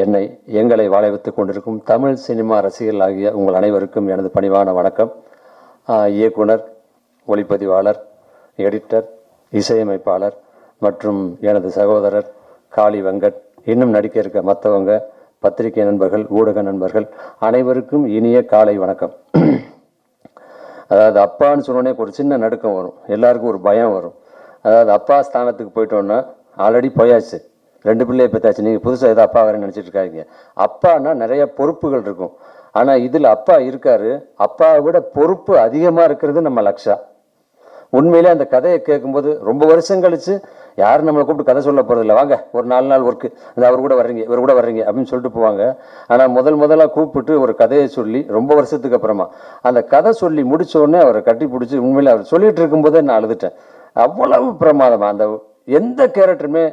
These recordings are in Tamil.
என்னை எங்களை வாழ வைத்துக் கொண்டிருக்கும் தமிழ் சினிமா ரசிகர்கள் ஆகிய உங்கள் அனைவருக்கும் எனது பணிவான வணக்கம். இயக்குனர் ஒளிப்பதிவாளர் எடிட்டர் இசையமைப்பாளர் மற்றும் எனது சகோதரர் காளி வெங்கட் இன்னும் நடிக்க இருக்க மற்றவங்க பத்திரிகை நண்பர்கள் ஊடக நண்பர்கள் அனைவருக்கும் இனிய காலை வணக்கம். அதாவது அப்பான்னு சொன்னோடனே ஒரு சின்ன நடுக்கம் வரும். எல்லாருக்கும் ஒரு பயம் வரும். அதாவது அப்பா ஸ்தானத்துக்கு போயிட்டோன்னா ஆல்ரெடி போயாச்சு. ரெண்டு பிள்ளைய பெற்றாச்சு நீங்கள் புதுசாக ஏதோ அப்பா வரேன்னு நினச்சிட்டு இருக்காங்க அப்பான்னா நிறைய பொறுப்புகள் இருக்கும். ஆனால் இதில் அப்பா இருக்காரு. அப்பாவை விட பொறுப்பு அதிகமாக இருக்கிறது நம்ம லக்ஷா. உண்மையிலே அந்த கதையை கேட்கும்போது ரொம்ப வருஷம் கழிச்சு யாரும் நம்மளை கூப்பிட்டு கதை சொல்ல போகிறதில்ல வாங்க ஒரு நாலு நாள் ஒர்க்கு இந்த அவர் கூட வர்றீங்க இவர் கூட வர்றீங்க அப்படின்னு சொல்லிட்டு போவாங்க. ஆனால் முதல் முதலாக கூப்பிட்டு ஒரு கதையை சொல்லி ரொம்ப வருஷத்துக்கு அப்புறமா. அந்த கதை சொல்லி முடித்தோடனே அவரை கட்டி பிடிச்சி உண்மையில் அவர் சொல்லிகிட்டு இருக்கும்போதே நான் அழுதுட்டேன். அவ்வளவு பிரமாதமாக அந்த எந்த கேரக்டருமே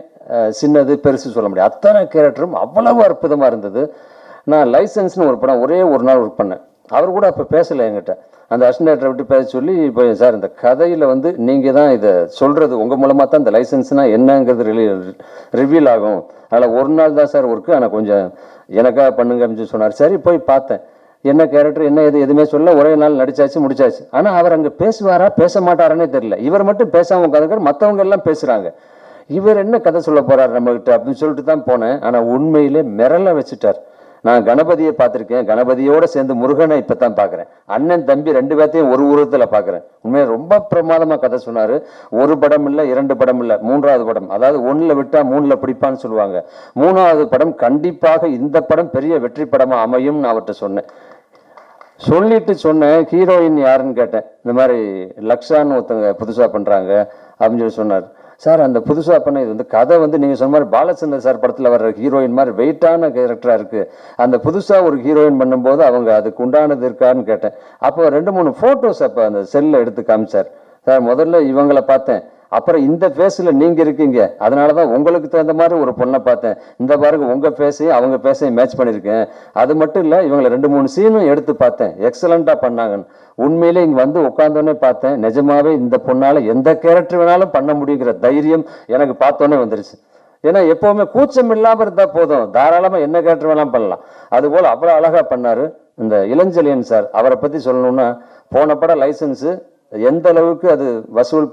சின்னது பெருசு சொல்ல முடியாது. அத்தனை கேரக்டரும் அவ்வளவு அற்புதமாக இருந்தது. நான் லைசன்ஸ்னு ஒரு படம் ஒரே ஒரு நாள் ஒர்க் பண்ணேன். அவர் கூட அப்போ பேசலை என்கிட்ட. அந்த அசிஸ்டன்டரை விட்டு பேச சொல்லி இப்போ சார் இந்த கதையில் வந்து நீங்கள் தான் இதை சொல்கிறது உங்கள் மூலமாக தான் இந்த லைசன்ஸ்னால் என்னங்கிறது ரிலீ ரிவீல் ஆகும். அதில் ஒரு நாள் தான் சார் ஒர்க்கு ஆனால் கொஞ்சம் எனக்காக பண்ணுங்க அப்படின்னு சொன்னார். சரி போய் பார்த்தேன். என்ன கேரக்டர் என்ன எது எதுவுமே சொல்ல ஒரே நாள் நடிச்சாச்சு முடிச்சாச்சு. ஆனால் அவர் அங்கே பேசுவாரா பேச மாட்டாரானே தெரியல. இவர் மட்டும் பேசாமல் உட்காந்துக்கார் மற்றவங்க எல்லாம் பேசுகிறாங்க இவர் என்ன கதை சொல்ல போறாரு நம்மகிட்ட அப்படின்னு சொல்லிட்டு தான் போனேன். ஆனால் உண்மையிலே மிரள வச்சுட்டார். நான் கணபதியை பார்த்துருக்கேன். கணபதியோட சேர்ந்து முருகனை இப்போ தான் பார்க்குறேன். அண்ணன் தம்பி ரெண்டு பேர்த்தையும் ஒரு உருவத்தில் பார்க்குறேன். உண்மையை ரொம்ப பிரமாதமாக கதை சொன்னார். ஒரு படம் இல்லை இரண்டு படம் இல்லை மூன்றாவது படம். அதாவது ஒன்றில் விட்டால் மூணில் பிடிப்பான்னு சொல்லுவாங்க. மூணாவது படம் கண்டிப்பாக இந்த படம் பெரிய வெற்றி படமாக அமையும் நான் அவர்கிட்ட சொன்னேன். சொல்லிட்டு சொன்னேன் ஹீரோயின் யாருன்னு கேட்டேன். இந்த மாதிரி லக்ஷான்னு ஒருத்தங்க புதுசாக பண்ணுறாங்க அப்படின்னு சொல்லி சொன்னார். சார் அந்த புதுசாக பண்ண இது வந்து கதை வந்து நீங்கள் சொன்ன மாதிரி பாலச்சந்தர் சார் படத்தில் வர்ற ஹீரோயின் மாதிரி வெயிட்டான கேரக்டராக இருக்குது அந்த புதுசாக ஒரு ஹீரோயின் பண்ணும்போது அவங்க அதுக்கு உண்டானது இருக்கான்னு கேட்டேன். அப்போ ரெண்டு மூணு ஃபோட்டோஸ் அப்போ அந்த செல்லில் எடுத்து காமிச்சார். சார் முதல்ல இவங்களை பார்த்தேன். அப்புறம் இந்த ஃபேஸில் நீங்கள் இருக்கீங்க. அதனால தான் உங்களுக்கு தகுந்த மாதிரி ஒரு பொண்ணை பார்த்தேன். இந்த பாருங்க உங்கள் ஃபேஸையும் அவங்க ஃபேஸையும் மேட்ச் பண்ணியிருக்கேன். அது மட்டும் இல்லை இவங்களை ரெண்டு மூணு சீனும் எடுத்து பார்த்தேன். எக்ஸலண்ட்டாக பண்ணாங்கன்னு. உண்மையிலே இங்கே வந்து உட்காந்தோடனே பார்த்தேன் நிஜமாவே இந்த பொண்ணால் எந்த கேரக்டர் வேணாலும் பண்ண முடியுங்கிற தைரியம் எனக்கு பார்த்தோன்னே வந்துருச்சு. ஏன்னா எப்போவுமே கூச்சம் இல்லாமல் இருந்தால் போதும். தாராளமாக என்ன கேரக்டர் வேணாலும் பண்ணலாம். அதுபோல் அவ்வளோ அழகாக பண்ணார் இந்த இளஞ்செழியன் சார். அவரை பற்றி சொல்லணுன்னா போன படம் லைசன்ஸு எந்த அளவுக்கு அது வசூல்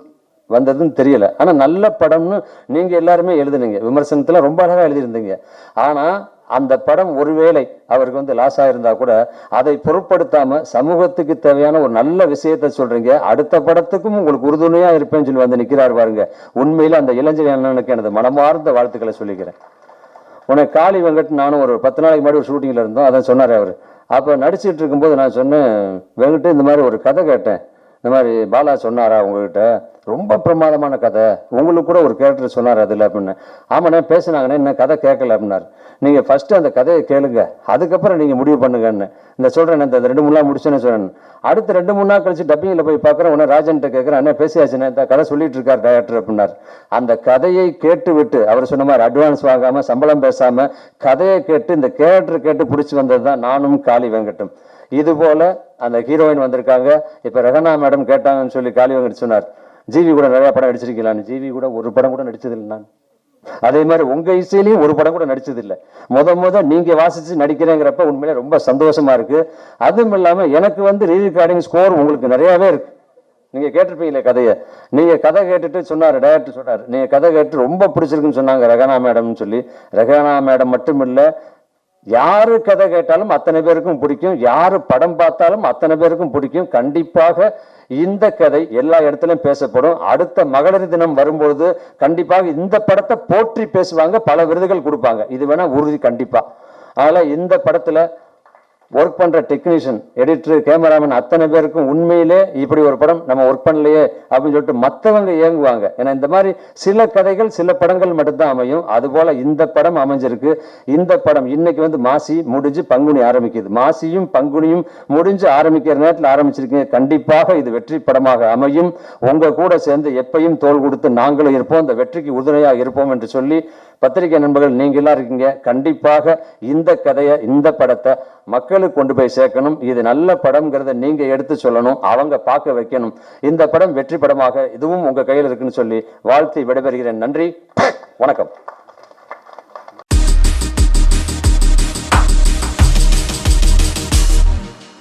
வந்ததுன்னு தெரியல. ஆனால் நல்ல படம்னு நீங்கள் எல்லாருமே எழுதுனீங்க. விமர்சனத்தில் ரொம்ப அழகாக எழுதியிருந்தீங்க. ஆனால் அந்த படம் ஒருவேளை அவருக்கு வந்து லாஸ் ஆயிருந்தா கூட அதை பொருட்படுத்தாம சமூகத்துக்கு தேவையான ஒரு நல்ல விஷயத்தை சொல்றீங்க. அடுத்த படத்துக்கும் உங்களுக்கு உறுதுணையா இருப்பேன்னு சொல்லி வந்து நிற்கிறார் பாருங்க. உண்மையில அந்த இளைஞர் அண்ணனுக்கு எனது மனமார்ந்த வாழ்த்துக்களை சொல்லிக்கிறேன். உனக்கு காளி வெங்கட் நானும் ஒரு பத்து நாளைக்கு முன்னாடி ஒரு ஷூட்டிங்கில் இருந்தோம். அதை சொன்னார் அவர். அப்போ நடிச்சிட்டு இருக்கும்போது நான் சொன்னேன் வெங்கட் இந்த மாதிரி ஒரு கதை கேட்டேன். இந்த மாதிரி பாலா சொன்னாரா உங்ககிட்ட? ரொம்ப பிரமாதமான கதை. உங்களுக்கு கூட ஒரு கேரக்டர் சொன்னார் அதில் அப்படின்னு. ஆமாண்ணே பேசுனாங்கண்ணே என்ன கதை கேட்கல அப்படின்னாரு. நீங்கள் ஃபஸ்ட்டு அந்த கதையை கேளுங்க. அதுக்கப்புறம் நீங்கள் முடிவு பண்ணுங்கன்னு. இந்த சொல்கிறேன் இந்த ரெண்டு மூணு நாள் முடிச்சேன்னு சொன்னேன். அடுத்த ரெண்டு மூணு நாள் கழிச்சு டப்பிங்கில் போய் பார்க்குறேன் உடனே ராஜன்ட்ட கேட்குறேன் அண்ணே பேசியாச்சுண்ணே இந்த கதை சொல்லிட்டு இருக்கார் டேரக்டர் அப்படின்னார். அந்த கதையை கேட்டு விட்டு அவர் சொன்ன மாதிரி அட்வான்ஸ் வாங்காமல் சம்பளம் பேசாமல் கதையை கேட்டு இந்த கேரக்டர் கேட்டு பிடிச்சி வந்தது தான் நானும் காளி வெங்கட்டும். இது போல அந்த ஹீரோயின் வந்திருக்காங்க. இப்ப ரெகனா மேடம் கேட்டாங்கன்னு சொல்லி காளி வெங்கட் சொன்னார். ஜிவி கூட நிறைய படம் நடிச்சிருக்கீங்களான்னு ஜிவி கூட ஒரு படம் கூட நடிச்சதில்லை நான். அதே மாதிரி உங்க இசையிலையும் ஒரு படம் கூட நடிச்சது இல்லை முத முத நீங்க வாசிச்சு நடிக்கிறேங்கிறப்ப உண்மையிலே ரொம்ப சந்தோஷமா இருக்கு. அதுவும் இல்லாம எனக்கு வந்து ரீ ரெக்கார்டிங் ஸ்கோர் உங்களுக்கு நிறையவே இருக்கு. நீங்க கேட்டிருப்பீங்களே கதையை. நீங்க கதை கேட்டுட்டு சொன்னாரு டேரக்டர் சொன்னார். நீங்க கதை கேட்டு ரொம்ப பிடிச்சிருக்குன்னு சொன்னாங்க ரகனா மேடம்னு சொல்லி. ரகனா மேடம் மட்டும் இல்லை யாரு கதை கேட்டாலும் அத்தனை பேருக்கும் பிடிக்கும். யாரு படம் பார்த்தாலும் அத்தனை பேருக்கும் பிடிக்கும். கண்டிப்பாக இந்த கதை எல்லா இடத்துலையும் பேசப்படும். அடுத்த மகளிர் தினம் வரும்பொழுது கண்டிப்பாக இந்த படத்தை போற்றி பேசுவாங்க பல விருதுகள் கொடுப்பாங்க. இது வேணா உறுதி கண்டிப்பா. அதனால இந்த படத்துல ஒர்க் பண்ற டெக்னீஷியன் எடிட்டர் கேமராமேன் அத்தனை பேருக்கும் உண்மையிலே இப்படி ஒரு படம் நம்ம ஒர்க் பண்ணலையே அப்படின்னு சொல்லிட்டு மற்றவங்க இயங்குவாங்க ஏன்னா இந்த மாதிரி சில கதைகள் சில படங்கள் மட்டும்தான் அமையும். அதுபோல இந்த படம் அமைஞ்சிருக்கு. இந்த படம் இன்னைக்கு வந்து மாசி முடிஞ்சு பங்குனி ஆரம்பிக்குது. மாசியும் பங்குனியும் முடிஞ்சு ஆரம்பிக்கிற நேரத்தில் ஆரம்பிச்சிருக்கீங்க. கண்டிப்பாக இது வெற்றி படமாக அமையும். உங்க கூட சேர்ந்து எப்பையும் தோல் கொடுத்து நாங்களும் இருப்போம். இந்த வெற்றிக்கு உறுதுணையாக இருப்போம் என்று சொல்லி பத்திரிகை நண்பர்கள் நீங்க எல்லாம் இருக்கீங்க. கண்டிப்பாக இந்த கதையை இந்த படத்தை மக்களுக்கு கொண்டு போய் சேர்க்கணும். இது நல்ல படம்ங்கிறத நீங்க எடுத்து சொல்லணும். அவங்க பார்க்க வைக்கணும். இந்த படம் வெற்றி படமாக இதுவும் உங்க கையில் இருக்குன்னு சொல்லி வாழ்த்தி விடைபெறுகிறேன். நன்றி. வணக்கம்.